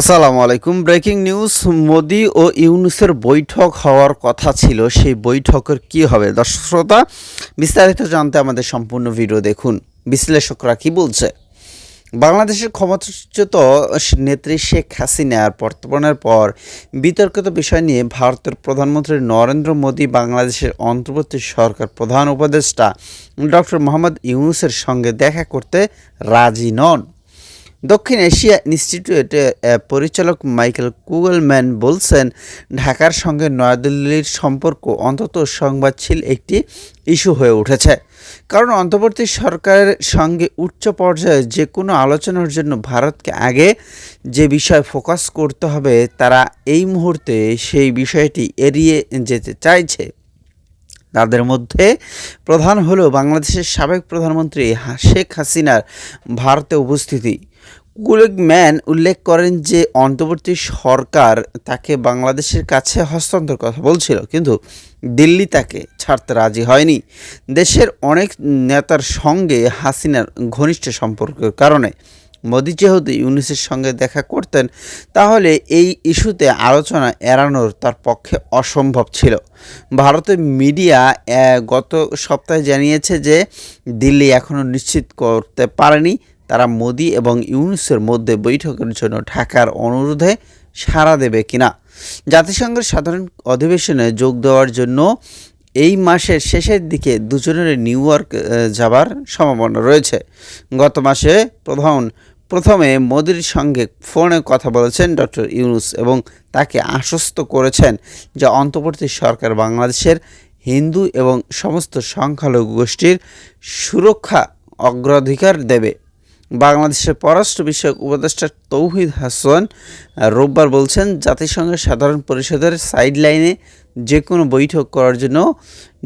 আসসালামু আলাইকুম। Breaking news, Modi ও ইউনুসের বৈঠক হওয়ার কথা ছিল, সেই বৈঠকের কি হবে? দর্শক শ্রোতা, বিস্তারিত জানতে আমাদের সম্পূর্ণ ভিডিও দেখুন। বিশ্লেষকরা কি বলছে? বাংলাদেশের ক্ষমতাচ্যুত নেত্রী শেখ হাসিনার বর্তমানের পর বিতর্কিত বিষয় নিয়ে ভারতের প্রধানমন্ত্রী নরেন্দ্র মোদী, বাংলাদেশের অন্তর্বর্তী সরকার প্রধান উপদেষ্টা ডক্টর মোহাম্মদ ইউনুসের সঙ্গে দেখা করতে রাজি নন। দক্ষিণ এশিয়া ইনস্টিটিউটের পরিচালক মাইকেল কুগলম্যান বলছেন, ঢাকার সঙ্গে নয়াদিল্লির সম্পর্ক অন্তত সংবাদশীল একটি ইস্যু হয়ে উঠেছে। কারণ অন্তর্বর্তী সরকারের সঙ্গে উচ্চ পর্যায়ে যে কোনো আলোচনার জন্য ভারতকে আগে যে বিষয় ফোকাস করতে হবে, তারা এই মুহূর্তে সেই বিষয়টি এড়িয়ে যেতে চাইছে। তাদের মধ্যে প্রধান হল বাংলাদেশের সাবেক প্রধানমন্ত্রী শেখ হাসিনার ভারতে উপস্থিতি। ম্যান উল্লেখ করেন যে, অন্তর্বর্তী সরকার তাকে বাংলাদেশের কাছে হস্তান্তর কথা বলছিল, কিন্তু দিল্লি তাকে ছাড়তে রাজি হয়নি। দেশের অনেক নেতার সঙ্গে হাসিনার ঘনিষ্ঠ সম্পর্কের কারণে মোদি যেহেতু ইউনিসের সঙ্গে দেখা করতেন, তাহলে এই ইস্যুতে আলোচনা এড়ানোর তার পক্ষে অসম্ভব ছিল। ভারতের মিডিয়া গত সপ্তাহে জানিয়েছে যে দিল্লি এখনও নিশ্চিত করতে পারেনি। তারা মোদি এবং ইউনুসের মধ্যে বৈঠকের জন্য ঢাকার অনুরোধে সাড়া দেবে কিনা? জাতিসংঘের সাধারণ অধিবেশনে যোগ দেওয়ার জন্য এই মাসের শেষের দিকে দুজনের নিউ ইয়র্ক যাবার সম্ভাবনা রয়েছে। গত মাসে প্রধান প্রথমে মোদির সঙ্গে ফোনে কথা বলেছেন ডক্টর ইউনুস এবং তাকে আশ্বস্ত করেছেন যে অন্তর্বর্তী সরকার বাংলাদেশের হিন্দু এবং সমস্ত সংখ্যালঘু গোষ্ঠীর সুরক্ষা অগ্রাধিকার দেবে। বাংলাদেশের পররাষ্ট্র বিষয়ক উপদেষ্টা তৌহিদ হাসান রোববার বলছেন, জাতিসংঘের সাধারণ পরিষদের সাইডলাইনে যে কোনো বৈঠক করার জন্য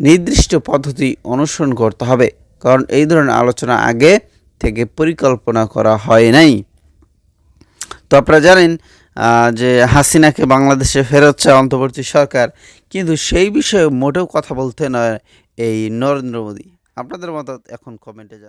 নির্দিষ্ট পদ্ধতি অনুসরণ করতে হবে। কারণ এই ধরনের আলোচনা আগে থেকে পরিকল্পনা করা হয় নাই। তো আপনারা জানেন যে হাসিনাকে বাংলাদেশে ফেরত চায় অন্তর্বর্তী সরকার কিন্তু সেই বিষয়ে মোটেও কথা বলতে নয় এই নরেন্দ্র মোদী। আপনাদের মত এখন কমেন্টে জানান।